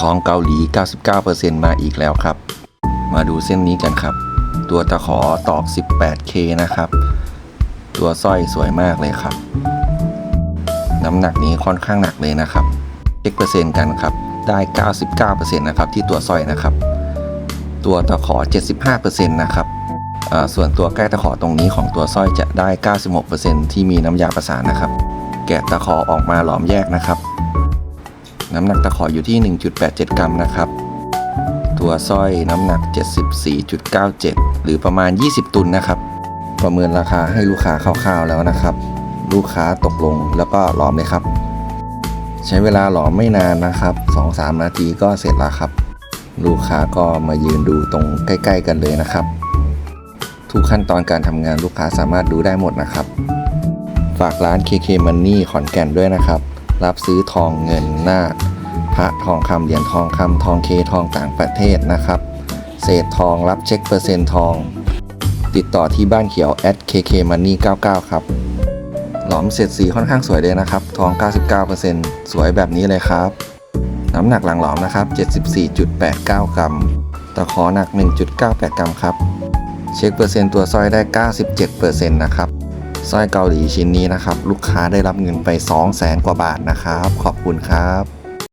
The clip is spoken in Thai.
ทองเกาหลี 99%มาอีกแล้วครับ มาดูเส้นนี้กันครับ ตัวตะขอตอก 18K นะครับ ตัวสร้อยสวยมากเลยครับ น้ำหนักนี้ค่อนข้างหนักเลยนะครับ เช็คเปอร์เซ็นต์กันครับ ได้ 99%นะครับที่ตัวสร้อยนะครับ ตัวตะขอ 75%นะครับอ่าส่วนตัวแก้ตะขอตรงนี้ของตัวสร้อยจะได้ 96%ที่มีน้ำยาประสานนะครับ แกะตะขอออกมาหลอมแยกนะครับ น้ำหนักตะขออยู่ที่ 1.87 กรัมนะครับ ตัวสร้อยน้ำหนัก 74.97 หรือประมาณ 20 ตุนนะครับ ประเมินราคาให้ลูกค้าคร่าวๆแล้วนะครับ ลูกค้าตกลงแล้วก็หลอมเลยครับ ใช้เวลาหลอมไม่นานนะครับ 2-3 นาทีก็เสร็จแล้วครับ ลูกค้าก็มายืนดูตรงใกล้ ๆ กันเลยนะครับ ทุกขั้นตอนการทำงานลูกค้าสามารถดูได้หมดนะครับ ฝากร้าน KK Money ขอนแก่นด้วยนะครับ รับซื้อทองเงินนาคพระทองคำเหรียญทองคำทองเคทองต่างประเทศนะครับ เศษทองรับเช็คเปอร์เซ็นต์ทอง ติดต่อที่บ้านเขียว at KK Money 99 ครับ หลอมเสร็จสีค่อนข้างสวยเลยนะครับ ทอง 99%สวยแบบนี้เลยครับ น้ำหนักหลังหลอมนะครับ 74.89 กรัม ตะขอหนัก 1.98 กรัมครับ เช็คเปอร์เซ็นต์ตัวสร้อยได้ 97%นะครับ สร้อยเกาหลีชิ้นนี้นะครับ ลูกค้าได้รับเงินไป 2 0 0แสนกว่าบาทนะครับ ขอบคุณครับ